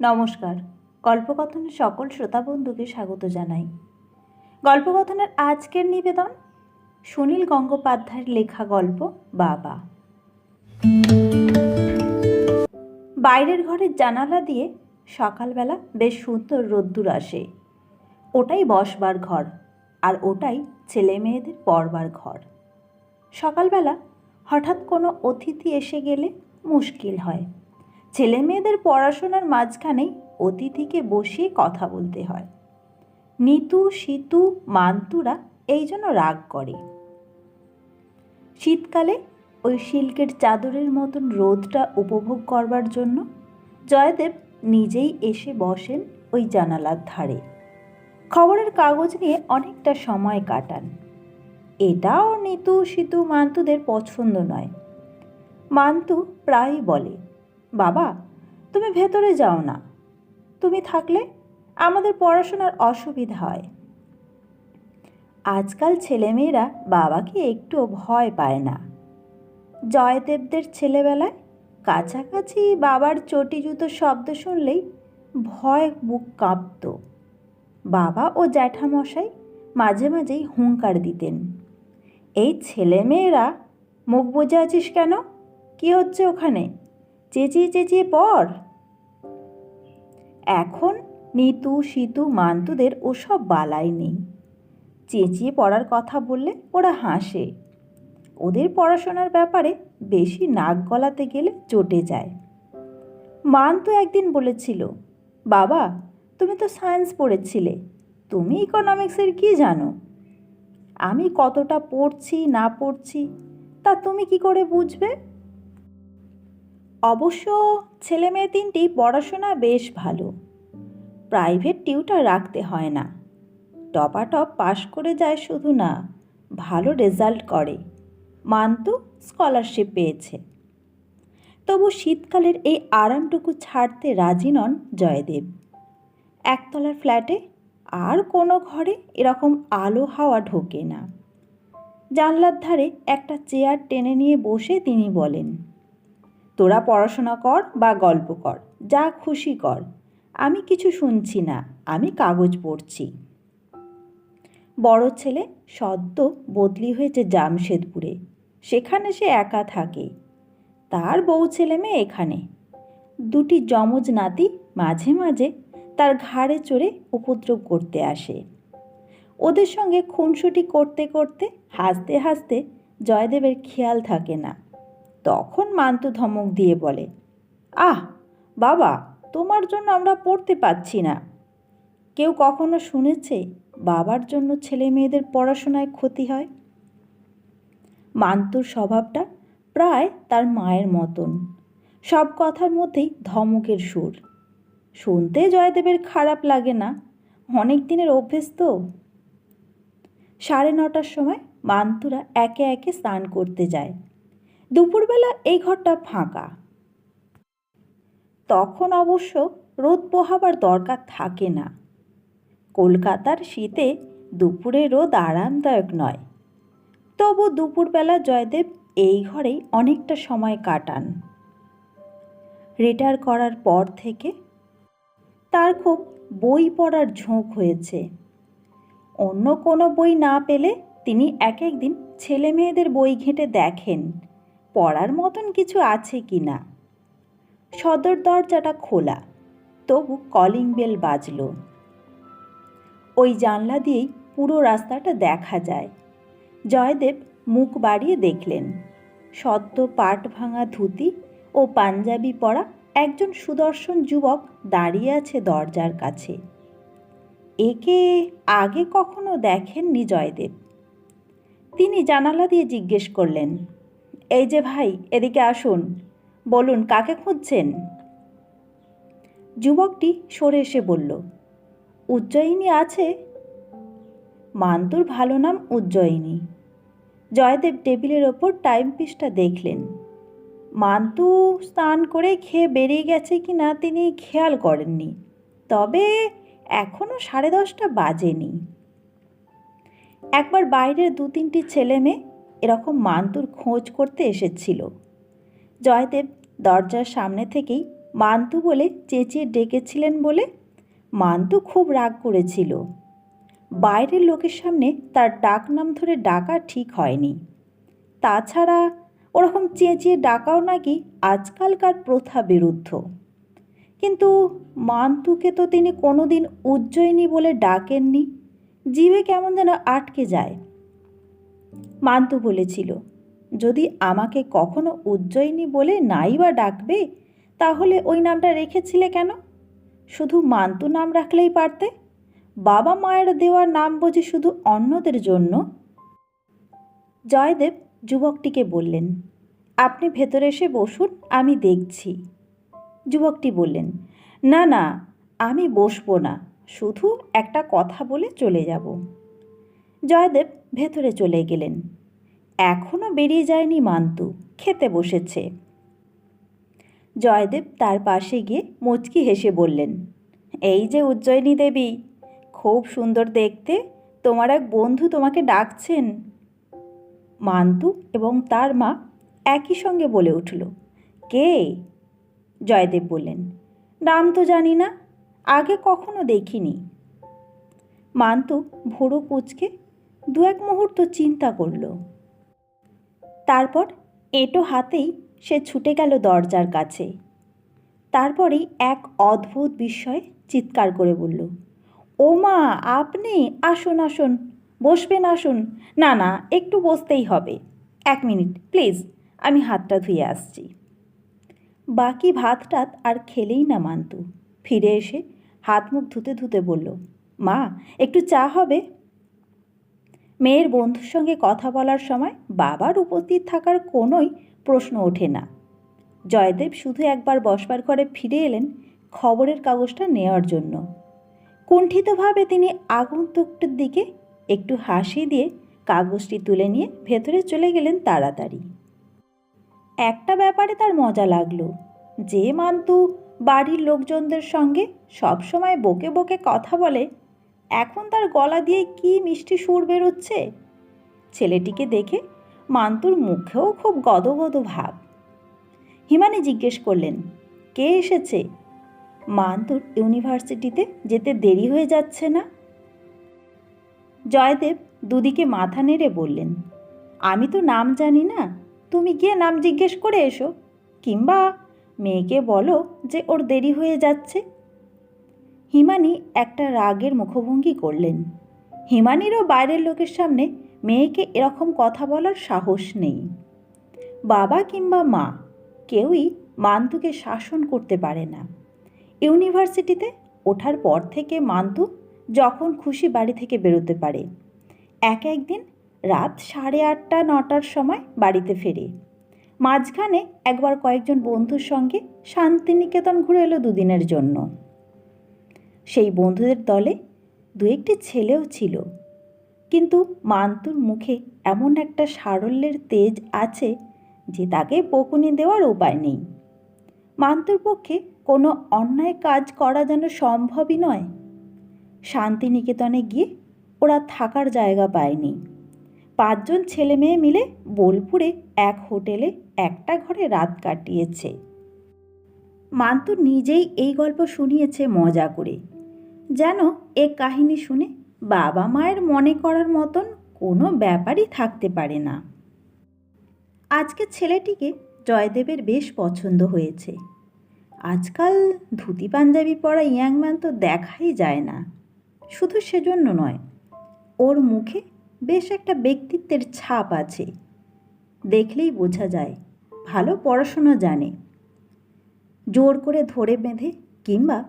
নমস্কার। গল্পকথনের সকল শ্রোতা বন্ধুকে স্বাগত জানাই। গল্পকথনের আজকের নিবেদন, সুনীল গঙ্গোপাধ্যায়ের লেখা গল্প, বাবা। বাইরের ঘরের জানালা দিয়ে সকালবেলা বেশ সুন্দর রোদ্দুর আসে। ওটাই বসবার ঘর, আর ওটাই ছেলে মেয়েদের পড়বার ঘর। সকালবেলা হঠাৎ কোনো অতিথি এসে গেলে মুশকিল হয়। ছেলে মেয়েদের পড়াশোনার মাঝখানেই অতিথিকে বসিয়ে কথা বলতে হয়। নিতু, সিতু, মান্তুরা এই জন্য রাগ করে। শীতকালে ওই সিল্কের চাদরের মতন রোদটা উপভোগ করবার জন্য জয়দেব নিজেই এসে বসেন ওই জানালার ধারে। খবরের কাগজ নিয়ে অনেকটা সময় কাটান। এটাও নিতু, সিতু, মান্তুদের পছন্দ নয়। মান্তু প্রায়ই বলে বাবা, তুমি ভেতরে যাও না। তুমি থাকলে আমাদের পড়াশোনার অসুবিধা হয়। আজকাল ছেলেমেয়েরা বাবাকে একটুও ভয় পায় না। জয়দেবদের ছেলেবেলায় কাছাকাছি বাবার চটি জুতোর শব্দ শুনলেই ভয় বুক কাঁপত। বাবা ও জ্যাঠামশাই মাঝে মাঝেই হুঙ্কার দিতেন। এই ছেলেমেয়েরা, মুখ বুঝে আছিস কেন? কি হচ্ছে ওখানে? চেঁচিয়ে চেঁচিয়ে পড় এখন নিতু, সিতু, মান্তুদের ওসব বালাই নেই। চেঁচিয়ে পড়ার কথা বললে ওরা হাসে। ওদের পড়াশোনার ব্যাপারে বেশি নাক গলাতে গেলে চটে যায়। মান্তু একদিন বলেছিল, বাবা, তুমি তো সায়েন্স পড়েছিলে, তুমি ইকোনমিক্সের কি জানো? আমি কতটা পড়ছি, না পড়ছি, তা তুমি কি করে বুঝবে? অবশ্য ছেলে মেয়ে তিনটি পড়াশোনা বেশ ভালো। প্রাইভেট টিউটার রাখতে হয় না। টপাটপ পাশ করে যায় শুধু না, ভালো রেজাল্ট করে। মান্তু স্কলারশিপ পেয়েছে। তবু শীতকালের এই আরামটুকু ছাড়তে রাজি নন জয়দেব। একতলার ফ্ল্যাটে আর কোনো ঘরে এরকম আলো হাওয়া ঢোকে না। জানলার ধারে একটা চেয়ার টেনে নিয়ে বসে তিনি বলেন তোরা পড়াশোনা কর বা গল্প কর, যা খুশি কর। আমি কিছু শুনছি না, আমি কাগজ পড়ছি। বড় ছেলে সদ্য বদলি হয়েছে জামশেদপুরে, সেখানে সে একা থাকে। তার বউ ছেলে মেয়ে এখানে। দুটি যমজ নাতি মাঝে মাঝে তার ঘাড়ে চড়ে উপদ্রব করতে আসে। ওদের সঙ্গে খুনসুটি করতে করতে হাসতে হাসতে জয়দেবের খেয়াল থাকে না। তখন মান্তু ধমক দিয়ে বলে, আহ, বাবা, তোমার জন্য আমরা পড়তে পাচ্ছি না। কেউ কখনো শুনেছে বাবার জন্য ছেলে মেয়েদের পড়াশোনায় ক্ষতি হয়? মান্তুর স্বভাবটা প্রায় তার মায়ের মতন। সব কথার মধ্যেই ধমকের সুর। শুনতে জয়দেবের খারাপ লাগে না, অনেক দিনের অভ্যেস তো। সাড়ে নটার সময় মান্তুরা একে একে স্নান করতে যায়। দুপুরবেলা এই ঘরটা ফাঁকা। তখন অবশ্য রোদ পোহাবার দরকার থাকে না। কলকাতার শীতে দুপুরে রোদ আরামদায়ক নয়। তবু দুপুরবেলা জয়দেব এই ঘরেই অনেকটা সময় কাটান। রিটায়ার করার পর থেকে তার খুব বই পড়ার ঝোঁক হয়েছে। অন্য কোনো বই না পেলে তিনি এক একদিন ছেলে মেয়েদের বই ঘেঁটে দেখেন। পড়ার মতন কিছু আছে কি না? সদর দরজাটা খোলা, তবু কলিং বেল বাজল। ওই জানলা দিয়েই পুরো রাস্তাটা দেখা যায়। জয়দেব মুখ বাড়িয়ে দেখলেন, সদ্য পাট ভাঙা ধুতি ও পাঞ্জাবি পরা একজন সুদর্শন যুবক দাঁড়িয়ে আছে দরজার কাছে। একে আগে কখনো দেখেননি জয়দেব। তিনি জানালা দিয়ে জিজ্ঞেস করলেন এই যে ভাই, এদিকে আসুন। বলুন, কাকে খুঁজছেন? যুবকটি সরে এসে বলল, উজ্জয়িনী আছে? মান্তুর ভালো নাম উজ্জয়িনী। জয়দেব টেবিলের ওপর টাইম পিসটা দেখলেন। মান্তু স্নান করে খেয়ে বেরিয়ে গেছে কি না তিনি খেয়াল করেননি। তবে এখনও সাড়ে দশটা বাজেনি। একবার বাইরের দু তিনটি ছেলে মেয়ে এরকম মান্তুর খোঁজ করতে এসেছিল। জয়দেব দরজার সামনে থেকেই মান্তু বলে চেঁচিয়ে ডেকেছিলেন বলে মান্তু খুব রাগ করেছিল। বাইরের লোকের সামনে তার ডাক নাম ধরে ডাকা ঠিক হয়নি। তাছাড়া ওরকম চেঁচিয়ে ডাকাও নাকি আজকালকার প্রথা বিরুদ্ধ। কিন্তু মান্তুকে তো তিনি কোনোদিন উজ্জয়িনী বলে ডাকেননি। জীবে কেমন যেন আটকে যায়। মান্তু বলেছিল, যদি আমাকে কখনো উজ্জয়িনী বলে নাই বা ডাকবে, তাহলে ওই নামটা রেখেছিলে কেন? শুধু মান্তু নাম রাখলেই পারতে? বাবা মায়ের দেওয়া নাম বুঝি শুধু অন্যদের জন্য? জয়দেব যুবকটিকে বললেন, আপনি ভেতরে এসে বসুন, আমি দেখছি। যুবকটি বললেন, না না, আমি বসবো না, শুধু একটা কথা বলে চলে যাব। জয়দেব ভেতরে চলে গেলেন। এখনও বেরিয়ে যায়নি মান্তু, খেতে বসেছে। জয়দেব তার পাশে গিয়ে মুচকি হেসে বললেন, এই যে উজ্জয়িনী দেবী, খুব সুন্দর দেখতে, তোমার এক বন্ধু তোমাকে ডাকছেন। মান্তু এবং তার মা একই সঙ্গে বলে উঠল, কে? জয়দেব বললেন, নাম তো জানি না, আগে কখনো দেখিনি। মান্তু ভোরু কুচকে দু এক মুহূর্ত চিন্তা করল। তারপর এটো হাতেই সে ছুটে গেল দরজার কাছে। তারপরেই এক অদ্ভুত বিস্ময়ে চিৎকার করে বলল, ও মা, আপনি, আসুন আসুন, বসবেন, আসুন। না না, একটু বসতেই হবে। এক মিনিট, প্লিজ, আমি হাতটা ধুয়ে আসছি। বাকি ভাত টাত আর খেলেই না মান্তু। ফিরে এসে হাত মুখ ধুতে ধুতে বলল, মা, একটু চা হবে? মেয়ের বন্ধুর সঙ্গে কথা বলার সময় বাবার উপস্থিত থাকার কোনোই প্রশ্ন ওঠে না। জয়দেব শুধু একবার বসবার ঘরে ফিরে এলেন খবরের কাগজটা নেওয়ার জন্য। কুণ্ঠিতভাবে তিনি আগন্তুকটির দিকে একটু হাসি দিয়ে কাগজটি তুলে নিয়ে ভেতরে চলে গেলেন তাড়াতাড়ি। একটা ব্যাপারে তার মজা লাগল। যে মান্তু বাড়ির লোকজনদের সঙ্গে সবসময় বকে বকে কথা বলে এখন তার গলা দিয়ে কি মিষ্টি সুর বেরোচ্ছে? ছেলেটিকে দেখে মান্তুর মুখেও খুব গদগদ ভাব। হিমানি জিজ্ঞেস করলেন, কে এসেছে? মান্তুর ইউনিভার্সিটিতে যেতে দেরি হয়ে যাচ্ছে না? জয়দেব দুদিকে মাথা নেড়ে বললেন, আমি তো নাম জানি না, তুমি গিয়ে নাম জিজ্ঞেস করে এসো, কিংবা মেয়েকে বলো যে ওর দেরি হয়ে যাচ্ছে। হিমানি একটা রাগের মুখভঙ্গি করলেন। হিমানিরও বাইরের লোকের সামনে মেয়েকে এরকম কথা বলার সাহস নেই। বাবা কিংবা মা কেউই মান্তুকে শাসন করতে পারে না। ইউনিভার্সিটিতে ওঠার পর থেকে মান্তু যখন খুশি বাড়ি থেকে বেরোতে পারে। এক একদিন রাত সাড়ে আটটা, নটার সময় বাড়িতে ফেরে। মাঝখানে একবার কয়েকজন বন্ধুর সঙ্গে শান্তিনিকেতন ঘুরে এলো দুদিনের জন্য। সেই বন্ধুদের দলে দু একটি ছেলেও ছিল। কিন্তু মান্তুর মুখে এমন একটা সারল্যের তেজ আছে যে তাকে বকুনি দেওয়ার উপায় নেই। মান্তুর পক্ষে কোনো অন্যায় কাজ করা যেন সম্ভবই নয়। শান্তিনিকেতনে গিয়ে ওরা থাকার জায়গা পায়নি। পাঁচজন ছেলে মেয়ে মিলে বোলপুরে এক হোটেলে একটা ঘরে রাত কাটিয়েছে। মান্তু নিজেই এই গল্প শুনিয়েছে মজা করে। যেন এ কাহিনী শুনে বাবা মায়ের মনে করার মতন কোনো ব্যাপারই থাকতে পারে না। আজকে ছেলেটিকে জয়দেবের বেশ পছন্দ হয়েছে। আজকাল ধুতি পাঞ্জাবি পরা ইয়াংম্যান তো দেখাই যায় না। শুধু সেজন্য নয়, ওর মুখে বেশ একটা ব্যক্তিত্বের ছাপ আছে। দেখলেই বোঝা যায়, ভালো পড়াশুনো জানে। জোর করে ধরে বেঁধে কিংবা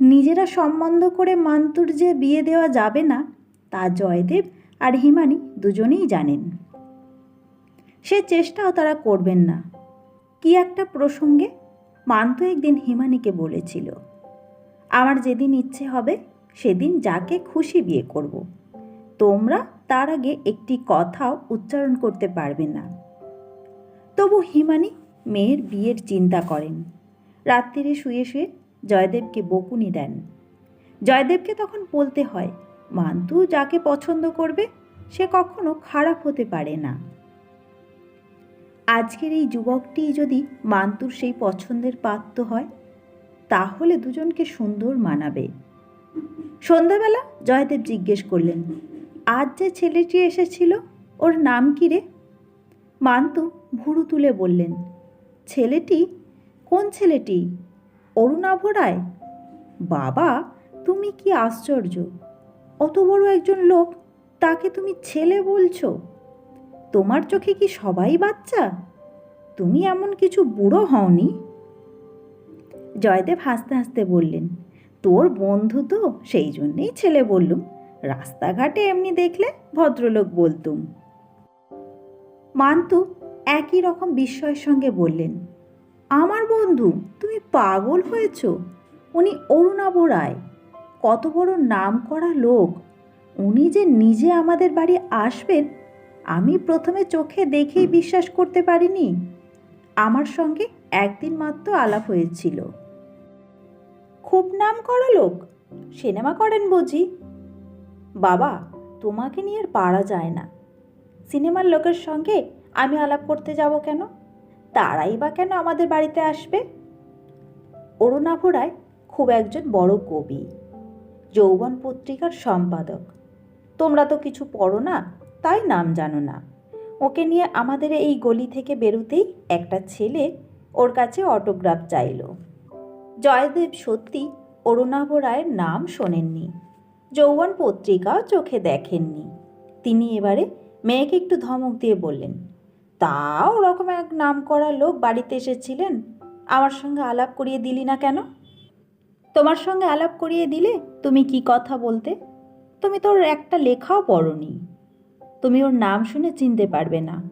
নিজেরা সম্বন্ধ করে মান্তুর যে বিয়ে দেওয়া যাবে না, তা জয়দেব আর হিমানি দুজনেই জানেন। সে চেষ্টাও তারা করবেন না। কি একটা প্রসঙ্গে মান্তু একদিন হিমানিকে বলেছিল, আমার যেদিন ইচ্ছে হবে, সেদিন যাকে খুশি বিয়ে করব। তোমরা তার আগে একটি কথাও উচ্চারণ করতে পারবে না। তবু হিমানি মেয়ের বিয়ের চিন্তা করেন। রাত্রিরে শুয়ে শুয়ে জয়দেবকে বকুনি দেন। জয়দেবকে তখন বলতে হয়, মান্তু যাকে পছন্দ করবে, সে কখনো খারাপ হতে পারে না। আজকের এই যুবকটি যদি মান্তুর সেই পছন্দের পাত্র হয়, তাহলে দুজনকে সুন্দর মানাবে। সন্ধ্যাবেলা জয়দেব জিজ্ঞেস করলেন, আজ যে ছেলেটি এসেছিল, ওর নাম কি রে? মান্তু ভুরু তুলে বললেন, ছেলেটি? কোন ছেলেটি? অরুণাভ রায়? বাবা, তুমি কি আশ্চর্য। অত বড় একজন লোক, তাকে তুমি ছেলে বলছো। তোমার চোখে কি সবাই বাচ্চা? তুমি এমন কিছু বুড়ো হওনি? জয়দেব হাসতে হাসতে বললেন, তোর বন্ধু তো, সেই জন্যেই ছেলে বললুম। রাস্তাঘাটে এমনি দেখলে ভদ্রলোক বলতুম। মান্তু একই রকম বিস্ময়ের সঙ্গে বললেন আমার বন্ধু, তুমি পাগল হয়েছ। উনি অরুণাভ রায়। কত বড় নাম করা লোক। উনি যে নিজে আমাদের বাড়ি আসবেন, আমি প্রথমে চোখে দেখেই বিশ্বাস করতে পারিনি। আমার সঙ্গে একদিন মাত্র আলাপ হয়েছিল। খুব নাম করা লোক। সিনেমা করেন বুঝি। বাবা, তোমাকে নিয়ে আর পারা যায় না। সিনেমার লোকের সঙ্গে আমি আলাপ করতে যাব কেন? তারাই বা কেন আমাদের বাড়িতে আসবে? অরুণাভ রায় খুব একজন বড় কবি, যৌবন পত্রিকার সম্পাদক। তোমরা তো কিছু পড়ো না, তাই নাম জানো না। ওকে নিয়ে আমাদের এই গলি থেকে বেরোতেই একটা ছেলে ওর কাছে অটোগ্রাফ চাইলো। জয়দেব সত্যি অরুণাভ রায়ের নাম শোনেননি, যৌবন পত্রিকাও চোখে দেখেননি। তিনি এবারে মেয়েকে একটু ধমক দিয়ে বললেন তা ওরকম এক নাম করা লোক বাড়িতে এসেছিলেন। আমার সঙ্গে আলাপ করিয়ে দিলি না কেন? তোমার সঙ্গে আলাপ করিয়ে দিলে তুমি কি কথা বলতে? তুমি তোর একটা লেখাও পড়নি। তুমি ওর নাম শুনে চিনতে পারবে না।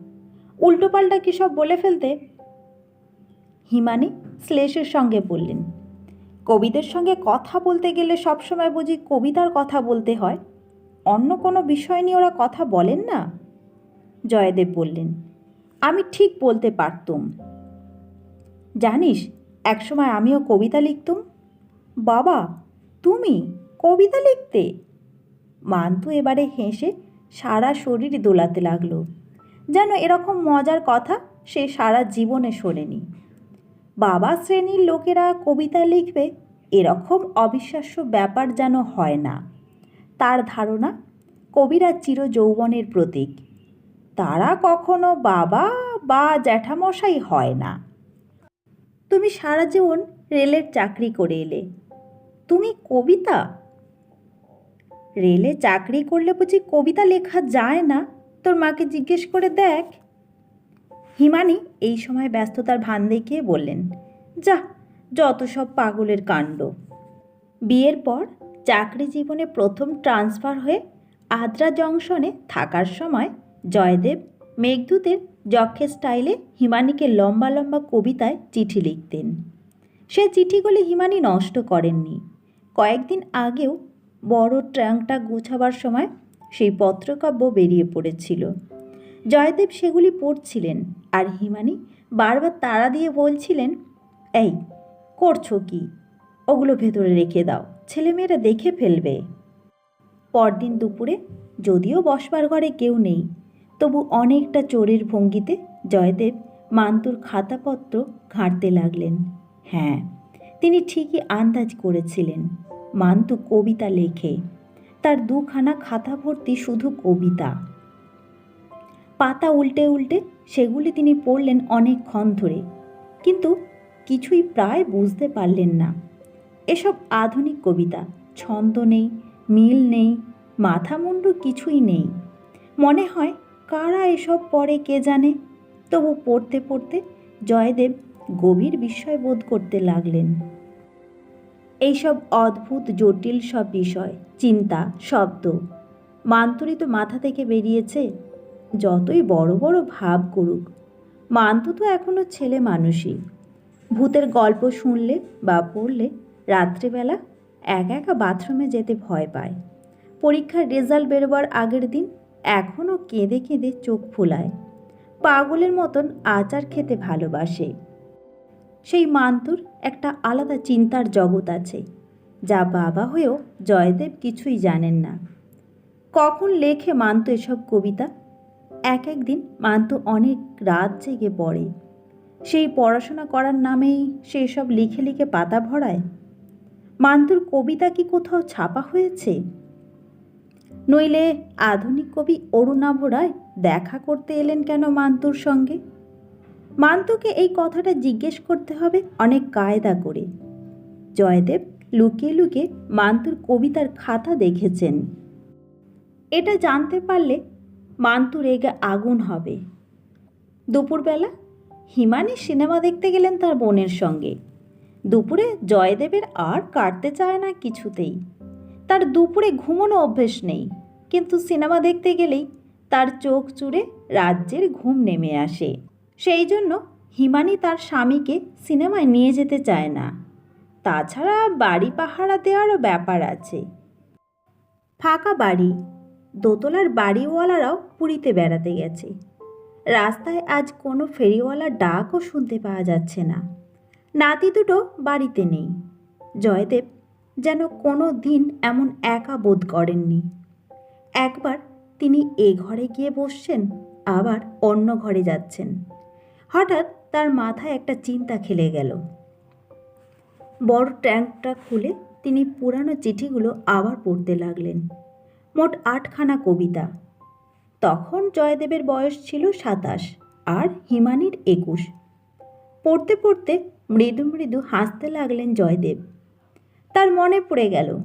উল্টোপাল্টা কী সব বলে ফেলতে? হিমানি শ্লেষের সঙ্গে বললেন, কবিদের সঙ্গে কথা বলতে গেলে সবসময় বুঝি কবিতার কথা বলতে হয়। অন্য কোনো বিষয় নিয়ে ওরা কথা বলেন না? জয়দেব বললেন আমি ঠিক বলতে পারতুম। জানিস, একসময় আমিও কবিতা লিখতুম। বাবা, তুমি কবিতা লিখতে? মান্তু এবারে হেসে সারা শরীর দোলাতে লাগল। যেন এরকম মজার কথা সে সারা জীবনে শোনেনি। বাবা শ্রেণির লোকেরা কবিতা লিখবে, এরকম অবিশ্বাস্য ব্যাপার যেন হয় না। তার ধারণা, কবিরা চির যৌবনের প্রতীক। তারা কখনো বাবা বা জ্যাঠামশাই হয় না। তুমি সারা জীবন রেলের চাকরি করে এলে। তুমি কবিতা? রেলে চাকরি করলে বুঝি কবিতা লেখা যায় না? তোর মাকে জিজ্ঞেস করে দেখ। হিমানি এই সময় ব্যস্ততার ভান দেখিয়ে বললেন, যা, যত সব পাগলের কাণ্ড। বিয়ের পর চাকরি জীবনে প্রথম ট্রান্সফার হয়ে আদ্রা জংশনে থাকার সময় জয়দেব মেঘদূতের যক্ষের স্টাইলে হিমানিকে লম্বা লম্বা কবিতায় চিঠি লিখতেন। সে চিঠিগুলি হিমানি নষ্ট করেননি। কয়েকদিন আগেও বড় ট্রাঙ্কটা গুছাবার সময় সেই পত্রকাব্য বেরিয়ে পড়েছিল। জয়দেব সেগুলি পড়ছিলেন আর হিমানি বারবার তাড়া দিয়ে বলছিলেন, এই, করছ কি? ওগুলো ভেতরে রেখে দাও, ছেলেমেয়েরা দেখে ফেলবে। পরদিন দুপুরে যদিও বসবার ঘরে কেউ নেই তবু অনেকটা চোরের ভঙ্গিতে জয়দেব মান্তুর খাতাপত্র ঘাঁটতে লাগলেন। হ্যাঁ তিনি ঠিকই আন্দাজ করেছিলেন, মান্তু কবিতা লেখে। তার দুখানা খাতা ভর্তি শুধু কবিতা। পাতা উল্টে উল্টে সেগুলি তিনি পড়লেন অনেকক্ষণ ধরে। কিন্তু কিছুই প্রায় বুঝতে পারলেন না। এসব আধুনিক কবিতা, ছন্দ নেই, মিল নেই মাথা মুন্ডু কিছুই নেই। মনে হয় কারা এসব পড়ে কে জানে? তবু পড়তে পড়তে জয়দেব গভীর বিস্ময় বোধ করতে লাগলেন। এইসব অদ্ভুত, জটিল সব বিষয়, চিন্তা, শব্দ মান্তরি তো মাথা থেকে বেরিয়েছে। যতই বড় বড় ভাব করুক, মান্তু তো এখনও ছেলে মানুষই। ভূতের গল্প শুনলে বা পড়লে রাত্রেবেলা একা একা বাথরুমে যেতে ভয় পায়। পরীক্ষার রেজাল্ট বেরোবার আগের দিন এখনও কেঁদে কেঁদে চোখ ফুলায়। পাগলের মতন আচার খেতে ভালোবাসে। সেই মান্তুর একটা আলাদা চিন্তার জগৎ আছে, যা বাবা হয়েও জয়দেব কিছুই জানেন না। কখন লেখে মান্তু এসব কবিতা? এক একদিন মান্তু অনেক রাত জেগে পড়ে। সেই পড়াশোনা করার নামেই সেই সব লিখে লিখে পাতা ভরায়। মান্তুর কবিতা কি কোথাও ছাপা হয়েছে? নইলে আধুনিক কবি অরুণাভ রায় দেখা করতে এলেন কেন মান্তুর সঙ্গে? মান্তুকে এই কথাটা জিজ্ঞেস করতে হবে অনেক কায়দা করে। জয়দেব লুকিয়ে লুকিয়ে মান্তুর কবিতার খাতা দেখেছেন। এটা জানতে পারলে মান্তুর রেগে আগুন হবে। দুপুরবেলা হিমানি সিনেমা দেখতে গেলেন তার বোনের সঙ্গে। দুপুরে জয়দেবের আর কাটতে চায় না কিছুতেই। তার দুপুরে ঘুমোনো অভ্যেস নেই। কিন্তু সিনেমা দেখতে গেলেই তার চোখ চুড়ে রাজ্যের ঘুম নেমে আসে। সেই জন্য হিমানি তার স্বামীকে সিনেমায় নিয়ে যেতে চায় না। তাছাড়া বাড়ি পাহারা দেওয়ারও ব্যাপার আছে। ফাঁকা বাড়ি, দোতলার বাড়িওয়ালারাও পুরীতে বেড়াতে গেছে। রাস্তায় আজ কোনো ফেরিওয়ালার ডাকও শুনতে পাওয়া যাচ্ছে না। নাতি দুটো বাড়িতে নেই। জয়দেব যেন কোনো দিন এমন একা বোধ করেননি। একবার তিনি এ ঘরে গিয়ে বসছেন, আবার অন্য ঘরে যাচ্ছেন। হঠাৎ তার মাথায় একটা চিন্তা খেলে গেল। বড় ট্যাঙ্কটা খুলে তিনি পুরানো চিঠিগুলো আবার পড়তে লাগলেন। মোট আটখানা কবিতা। তখন জয়দেবের বয়স ছিল সাতাশ আর হিমানির একুশ। পড়তে পড়তে মৃদু মৃদু হাসতে লাগলেন জয়দেব। তার মনে পড়ে গেল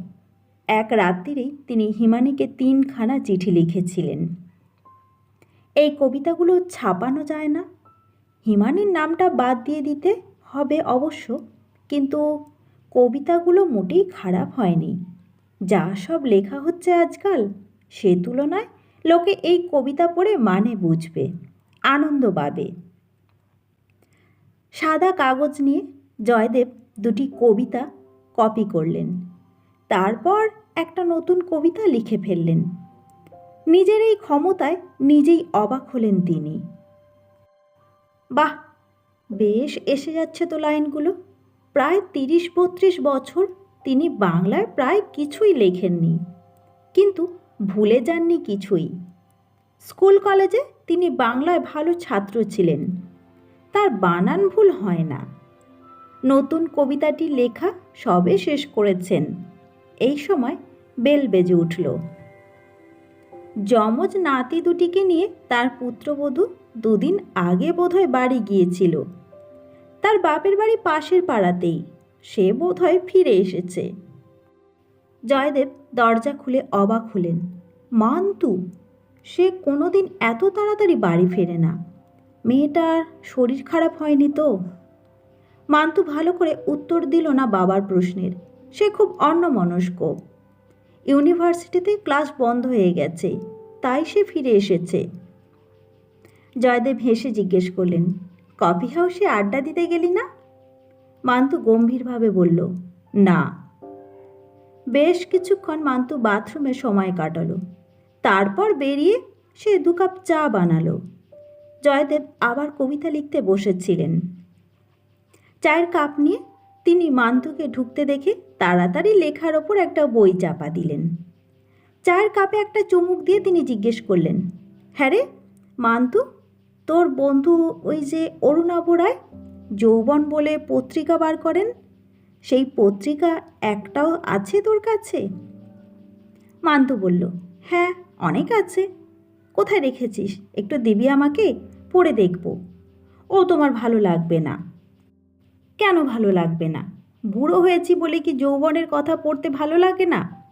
এক রাত্রিরেই তিনি হিমানিকে তিনখানা চিঠি লিখেছিলেন। এই কবিতাগুলো ছাপানো যায় না। হিমানির নামটা বাদ দিয়ে দিতে হবে অবশ্য, কিন্তু কবিতাগুলো মোটেই খারাপ হয়নি। যা সব লেখা হচ্ছে আজকাল, সে তুলনায় লোকে এই কবিতা পড়ে মানে বুঝবে, আনন্দ পাবে। সাদা কাগজ নিয়ে জয়দেব দুটি কবিতা কপি করলেন। তারপর একটা নতুন কবিতা লিখে ফেললেন। নিজের এই ক্ষমতায় নিজেই অবাক হলেন তিনি। বাহ, বেশ এসে যাচ্ছে তো লাইনগুলো। প্রায় তিরিশ বত্রিশ বছর তিনি বাংলায় প্রায় কিছুই লেখেননি। কিন্তু ভুলে যাননি কিছুই। স্কুল কলেজে তিনি বাংলায় ভালো ছাত্র ছিলেন। তার বানান ভুল হয় না। নতুন কবিতাটি লেখা সবে শেষ করেছেন। এই সময় বেল বেজে উঠল। যমজ নাতি দুটিকে নিয়ে তার পুত্রবধূ দুদিন আগে বোধহয় বাড়ি গিয়েছিল। তার বাপের বাড়ি পাশের পাড়াতেই। সে বোধহয় ফিরে এসেছে। জয়দেব দরজা খুলে অবাক হলেন। মান্তু, সে কোনোদিন এত তাড়াতাড়ি বাড়ি ফেরে না। মেয়েটার শরীর খারাপ হয়নি তো? মান্তু ভালো করে উত্তর দিল না বাবার প্রশ্নের। সে খুব অন্যমনস্ক। ইউনিভার্সিটিতে ক্লাস বন্ধ হয়ে গেছে, তাই সে ফিরে এসেছে। জয়দেব হেসে জিজ্ঞেস করলেন, কফি হাউসে আড্ডা দিতে গেলি না? মান্তু গম্ভীরভাবে বলল, না। বেশ কিছুক্ষণ মান্তু বাথরুমে সময় কাটালো। তারপর বেরিয়ে সে দু কাপ চা বানালো। জয়দেব আবার কবিতা লিখতে বসেছিলেন। চায়ের কাপ নিয়ে তিনি মান্তুকে ঢুকতে দেখে তাড়াতাড়ি লেখার ওপর একটা বই চাপা দিলেন। চায়ের কাপে একটা চুমুক দিয়ে তিনি জিজ্ঞেস করলেন হ্যাঁ রে, মান্তু, তোর বন্ধু ওই যে অরুণাভ রায় যৌবন বলে পত্রিকা বার করেন? সেই পত্রিকা একটাও আছে তোর কাছে? মান্তু বলল হ্যাঁ অনেক আছে। কোথায় রেখেছিস? একটু দিবি আমাকে, পড়ে দেখব। ও তোমার ভালো লাগবে না। কেন ভালো লাগবে না? বুড়ো হয়েছি বলে কি যৌবনের কথা পড়তে ভালো লাগে না?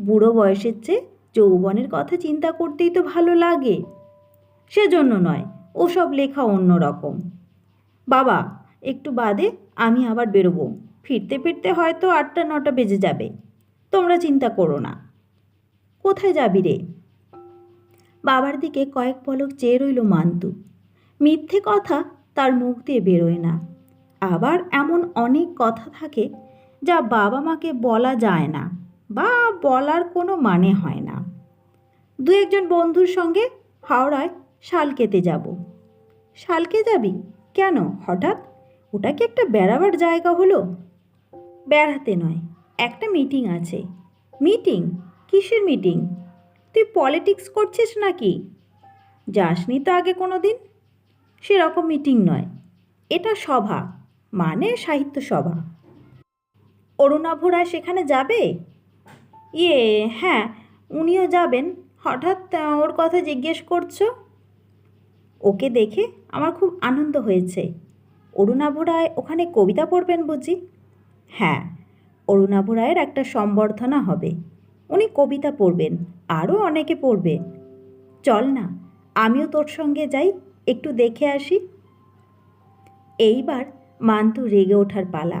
বুড়ো বয়সের চেয়ে যৌবনের কথা চিন্তা করতেই তো ভালো লাগে। সেজন্য নয়, ওসব লেখা অন্য রকম। বাবা, একটু বাদে আমি আবার বেরোবো। ফিরতে ফিরতে হয়তো আটটা, নটা বেজে যাবে। তোমরা চিন্তা করো না। কোথায় যাবি রে? বাবার দিকে কয়েক পলক চেয়ে রইল মান্তু মিথ্যে কথা তার মুখ দিয়ে বেরোয় না। আবার এমন অনেক কথা থাকে যা বাবা মাকে বলা যায় না বা বলার কোনো মানে হয় না। দু একজন বন্ধুর সঙ্গে হাওড়ায় শালকেতে যাব। শালকে যাবি? কেন? হঠাৎ? ওটা কি একটা বেড়াবার জায়গা হলো? বেড়াতে নয়, একটা মিটিং আছে। মিটিং কিসের মিটিং তুই পলিটিক্স করছিস নাকি? যাসনি তো আগে কোনো দিন সেরকম মিটিং নয়। এটা সভা। মানে সাহিত্য সভা। অরুণাভ রায় সেখানে যাবে? ইয়ে হ্যাঁ উনিও যাবেন। হঠাৎ ওর কথা জিজ্ঞেস করছ? ওকে দেখে আমার খুব আনন্দ হয়েছে। অরুণাভ রায় ওখানে কবিতা পড়বেন বুঝি? হ্যাঁ অরুণাভ রায়ের একটা সম্বর্ধনা হবে। উনি কবিতা পড়বেন, আরও অনেকে পড়বে। চল না, আমিও তোর সঙ্গে যাই, একটু দেখে আসি। এইবার মান্তু রেগে ওঠার পালা।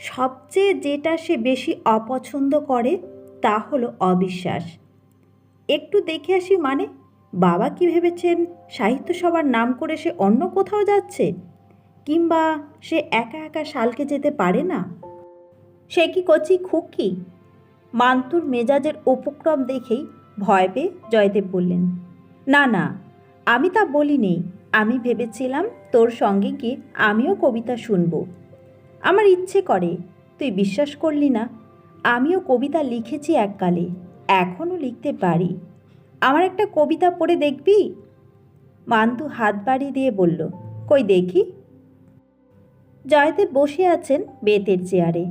সবচেয়ে যেটা সে বেশি অপছন্দ করে তা হলো অবিশ্বাস। একটু দেখে আসি মানে বাবা কি ভেবেছেন? সাহিত্য সভার নাম করে সে অন্য কোথাও যাচ্ছে? কিংবা সে একা একা শালকে যেতে পারে না? সে কি কচি খুকি? মান্তুর মেজাজের উপক্রম দেখেই ভয় পেয়ে জয়দেব বললেন, না না, আমি তা বলিনি। আমি ভেবেছিলাম তোর সঙ্গে গিয়ে আমিও কবিতা শুনব। আমার ইচ্ছে করে, তুই বিশ্বাস করলি না। আমিও কবিতা লিখেছি এককালে, এখনও লিখতে পারি। আমার একটা কবিতা পড়ে দেখবি? মান্তু হাত বাড়িয়ে দিয়ে বলল, কই দেখি? জয়দেব বসে আছেন বেতের চেয়ারে।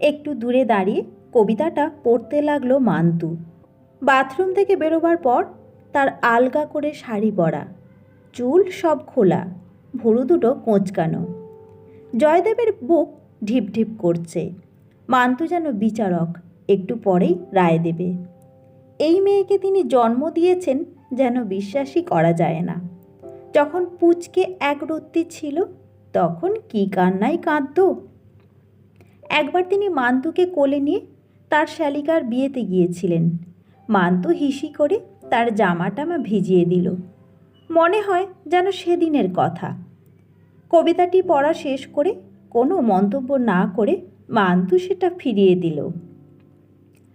একটু দূরে দাঁড়িয়ে কবিতাটা পড়তে লাগল মান্তু বাথরুম থেকে বেরোবার পর তার আলগা করে শাড়ি পরা। চুল সব খোলা, ভুরু দুটো কোঁচকানো। জয়দেবের বুক ঢিপ ঢিপ করছে, মান্তু যেন বিচারক, একটু পরেই রায় দেবে। এই মেয়েকে তিনি জন্ম দিয়েছেন যেন বিশ্বাসই করা যায় না। যখন পুচকে এক রত্তি ছিল, তখন কি কান্নাই কাঁদত? একবার তিনি মান্তুকে কোলে নিয়ে তার শালিকার বিয়েতে গিয়েছিলেন। মান্তু হিসি করে তার জামা টামা ভিজিয়ে দিল। মনে হয় যেন সেদিনের কথা। কবিতাটি পড়া শেষ করে কোনো মন্তব্য না করে মান্তু সেটা ফিরিয়ে দিল।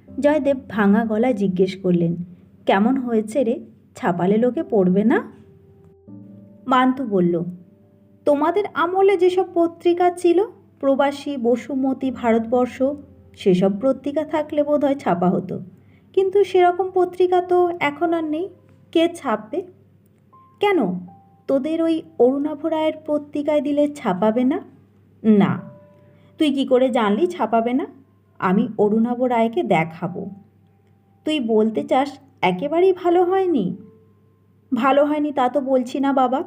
জয়দেব ভাঙা গলায় জিজ্ঞেস করলেন, কেমন হয়েছে রে? ছাপালে লোকে পড়বে না? মান্তু বলল, তোমাদের আমলে যেসব পত্রিকা ছিল, প্রবাসী, বসুমতী, ভারতবর্ষ, সেসব পত্রিকা থাকলে বোধহয় ছাপা হতো। কিন্তু সেরকম পত্রিকা তো এখন আর নেই। কে ছাপবে? কেন? তোদের ওই অরুণাভ রায়ের পত্রিকায় দিলে ছাপাবে না? না। তুই কি করে জানলি ছাপাবে না? আমি অরুণাভ রায়কে দেখাবো। তুই বলতে চাস একেবারেই ভালো হয়নি? ভালো হয়নি তা তো বলছি না বাবা।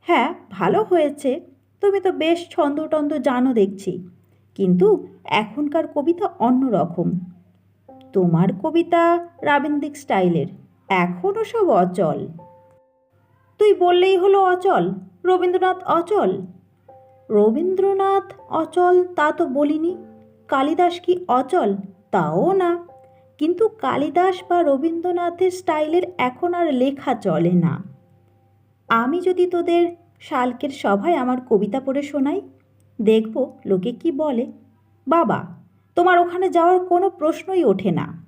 হ্যাঁ ভালো হয়েছে। তুমি তো বেশ ছন্দ টন্দ জানো দেখছি। কিন্তু এখনকার কবিতা অন্য রকম। তোমার কবিতা রাবীন্দ্রিক স্টাইলের। এখনও সব অচল। তুই বললেই হলো অচল। রবীন্দ্রনাথ অচল? রবীন্দ্রনাথ অচল তা তো বলিনি। কালিদাস কি অচল? তাও না। কিন্তু কালিদাস বা রবীন্দ্রনাথের স্টাইলের এখন আর লেখা চলে না। আমি যদি তোদের শালকের সভায় আমার কবিতা পড়ে শোনাই, দেখব লোকে কি বলে। বাবা, তোমার ওখানে যাওয়ার কোনো প্রশ্নই ওঠে না।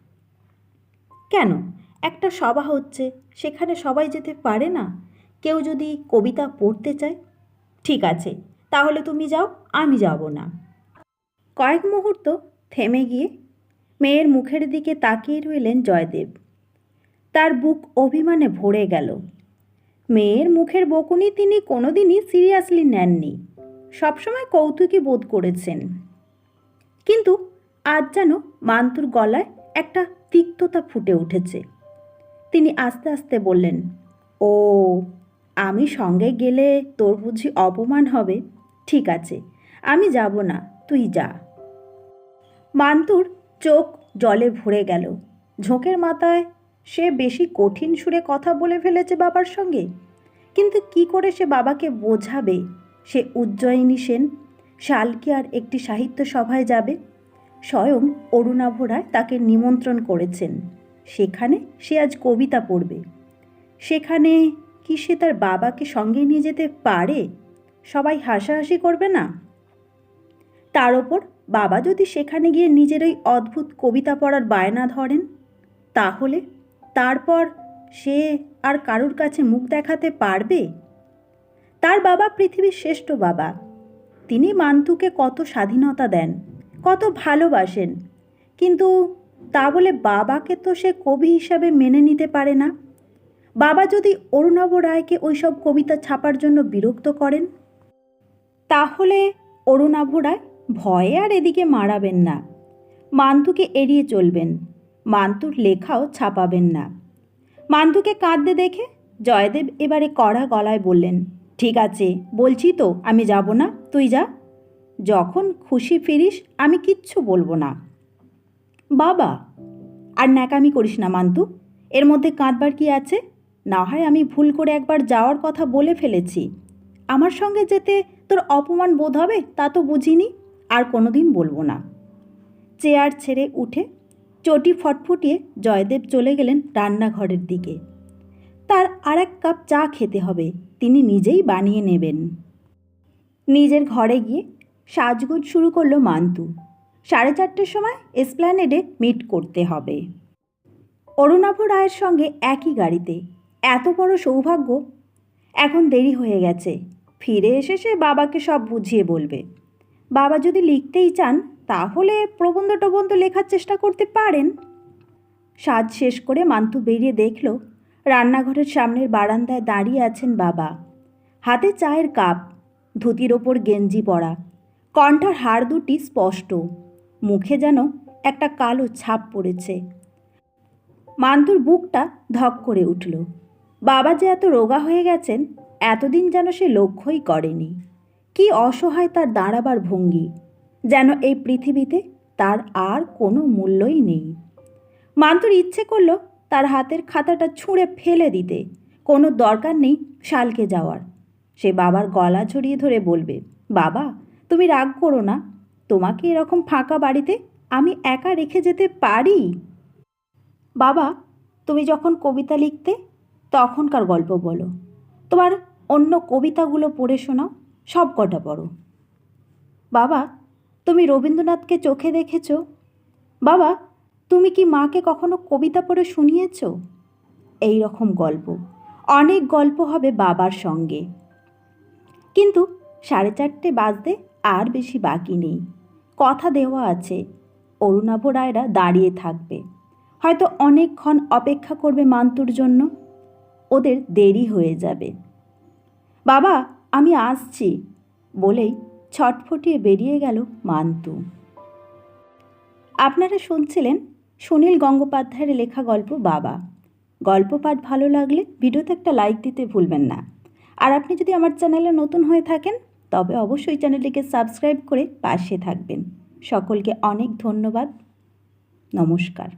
কেন? একটা সভা হচ্ছে, সেখানে সবাই যেতে পারে না? কেউ যদি কবিতা পড়তে চায়, ঠিক আছে, তাহলে তুমি যাও, আমি যাব না। কয়েক মুহূর্ত থেমে গিয়ে মেয়ের মুখের দিকে তাকিয়ে রইলেন জয়দেব। তার বুক অভিমানে ভরে গেল। মেয়ের মুখের বকুনি তিনি কোনোদিনই সিরিয়াসলি নেননি। সবসময় কৌতুকী বোধ করেছেন। কিন্তু আজ যেন মান্তুর গলায় একটা তিক্ততা ফুটে উঠেছে। তিনি আস্তে আস্তে বললেন, ও আমি সঙ্গে গেলে তোর বুঝি অপমান হবে? ঠিক আছে, আমি যাব না, তুই যা। মান্তুর চোখ জলে ভরে গেল। ঝোঁকের মাথায় সে বেশি কঠিন সুরে কথা বলে ফেলেছে বাবার সঙ্গে। কিন্তু কি করে সে বাবাকে বোঝাবে? সে উজ্জয়িনী সেন, শালকি আর একটি সাহিত্য সভায় যাবে। স্বয়ং অরুণাভ রায় তাকে নিমন্ত্রণ করেছেন। সেখানে সে আজ কবিতা পড়বে। সেখানে কি সে তার বাবাকে সঙ্গে নিয়ে যেতে পারে? সবাই হাসাহাসি করবে না? তার ওপর বাবা যদি সেখানে গিয়ে নিজের ওই অদ্ভুত কবিতা পড়ার বায়না ধরেন, তাহলে তারপর সে আর কারুর কাছে মুখ দেখাতে পারবে? তার বাবা পৃথিবীর শ্রেষ্ঠ বাবা। তিনি মান্তুকে কত স্বাধীনতা দেন, কত ভালোবাসেন। কিন্তু তা বলে বাবাকে তো সে কবি হিসাবে মেনে নিতে পারে না। বাবা যদি অরুণাভ রায়কে ওইসব কবিতা ছাপার জন্য বিরক্ত করেন? তাহলে অরুণাভ রায় ভয়ে আর এদিকে মারাবেন না। মান্তুকে এড়িয়ে চলবেন। মান্তুর লেখাও ছাপাবেন না। মান্তুকে কাঁদতে দেখে জয়দেব এবারে কড়া গলায় বললেন, ঠিক আছে, বলছি তো, আমি যাব না, তুই যা। যখন খুশি ফিরিস, আমি কিচ্ছু বলব না। বাবা, আর ন্যাকামি করিস না মান্তু। এর মধ্যে কাঁদবার কি আছে? না হয় আমি ভুল করে একবার যাওয়ার কথা বলে ফেলেছি। আমার সঙ্গে যেতে তোর অপমান বোধ হবে তা তো বুঝিনি, আর কোনোদিন বলব না। চেয়ার ছেড়ে উঠে চটি ফটফটিয়ে জয়দেব চলে গেলেন রান্নাঘরের দিকে। তার আর এক কাপ চা খেতে হবে, তিনি নিজেই বানিয়ে নেবেন। নিজের ঘরে গিয়ে সাজগোজ শুরু করল মান্তু। সাড়ে চারটের সময় এসপ্ল্যানেডে মিট করতে হবে। অরুণাভ রায়ের সঙ্গে একই গাড়িতে এত বড় সৌভাগ্য? এখন দেরি হয়ে গেছে। ফিরে এসে সে বাবাকে সব বুঝিয়ে বলবে। বাবা যদি লিখতেই চান, তাহলে প্রবন্ধ টবন্ধ লেখার চেষ্টা করতে পারেন। সাজ শেষ করে মান্তু বেরিয়ে দেখল, রান্নাঘরের সামনের বারান্দায় দাঁড়িয়ে আছেন বাবা। হাতে চায়ের কাপ, ধুতির ওপর গেঞ্জি পরা। কণ্ঠার হাড় দুটি স্পষ্ট। মুখে যেন একটা কালো ছাপ পড়েছে। মান্তুর বুকটা ধক করে উঠল। বাবা যে এত রোগা হয়ে গেছেন, এতদিন যেন সে লক্ষ্যই করেনি। কি অসহায় তার দাঁড়াবার ভঙ্গি, যেন এই পৃথিবীতে তার আর কোনো মূল্যই নেই। মান্তুর ইচ্ছে করল তার হাতের খাতাটা ছুঁড়ে ফেলে দিতে, কোনো দরকার নেই শালকে যাওয়ার। সে বাবার গলা ছড়িয়ে ধরে বলবে, বাবা, তুমি রাগ করো না, তোমাকে এরকম ফাঁকা বাড়িতে আমি একা রেখে যেতে পারি? বাবা, তুমি যখন কবিতা লিখতে তখনকার গল্প বলো। তোমার অন্য কবিতাগুলো পড়ে শোনাও, সব কটা পড়ো। বাবা, তুমি রবীন্দ্রনাথকে চোখে দেখেছ? বাবা, তুমি কি মাকে কখনো কবিতা পড়ে শুনিয়েছ? এই রকম গল্প। অনেক গল্প হবে বাবার সঙ্গে। কিন্তু সাড়ে চারটে বাজতে আর বেশি বাকি নেই। কথা দেওয়া আছে, অরুণাভ রায়রা দাঁড়িয়ে থাকবে। হয়তো অনেকক্ষণ অপেক্ষা করবে মান্তুর জন্য। ওদের দেরি হয়ে যাবে। বাবা, আমি আসছি, বলেই ছটফটিয়ে বেরিয়ে গেল মান্তু। আপনারা শুনছিলেন সুনীল গঙ্গোপাধ্যায়ের লেখা গল্প বাবা। গল্প পাঠ ভালো লাগলে ভিডিওতে একটা লাইক দিতে ভুলবেন না। আর আপনি যদি আমার চ্যানেলে নতুন হয়ে থাকেন, তবে অবশ্যই চ্যানেলটিকে সাবস্ক্রাইব করে পাশে থাকবেন। সকলকে অনেক ধন্যবাদ। নমস্কার।